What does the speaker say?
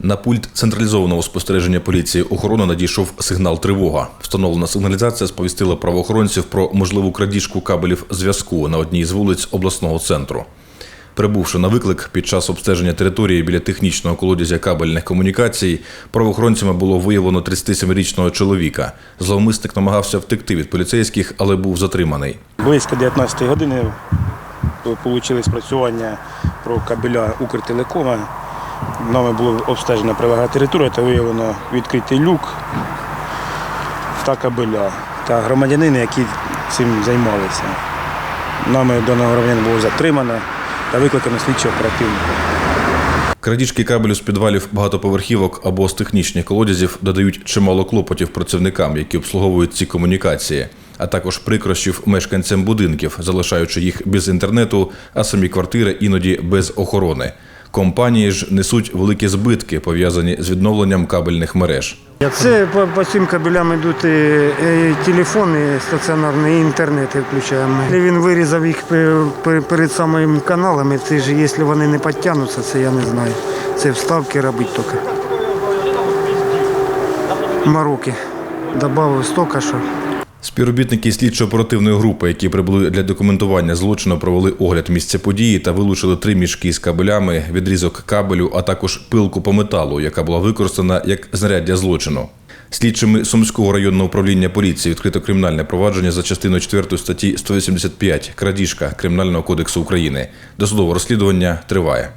На пульт централізованого спостереження поліції охорони надійшов сигнал тривога. Встановлена сигналізація сповістила правоохоронців про можливу крадіжку кабелів зв'язку на одній з вулиць обласного центру. Прибувши на виклик під час обстеження території біля технічного колодязя кабельних комунікацій, правоохоронцями було виявлено 37-річного чоловіка. Зловмисник намагався втекти від поліцейських, але був затриманий. Близько 19 години отримали спрацювання про кабеля Укртелекома. Нами було обстежена прилегла територія та виявлено відкритий люк та кабеля та громадянини, які цим займалися. Нами даного громадянина було затримано та викликано слідчо оперативно. Крадіжки кабелю з підвалів багатоповерхівок або з технічних колодязів додають чимало клопотів працівникам, які обслуговують ці комунікації, а також прикрощів мешканцям будинків, залишаючи їх без інтернету, а самі квартири іноді без охорони. Компанії ж несуть великі збитки, пов'язані з відновленням кабельних мереж. Це по, по цим кабелям йдуть і, і телефони стаціонарні, і інтернети включаємо. Він вирізав їх пе- пе- перед самими каналами. Це ж якщо вони не підтягнуться, це я не знаю. Це вставки робити тільки. Мароки. Добавив стока, що. Співробітники слідчо-оперативної групи, які прибули для документування злочину, провели огляд місця події та вилучили три мішки з кабелями, відрізок кабелю, а також пилку по металу, яка була використана як знаряддя злочину. Слідчими Сумського районного управління поліції відкрито кримінальне провадження за частиною 4 статті 185 крадіжка Кримінального кодексу України. Досудове розслідування триває.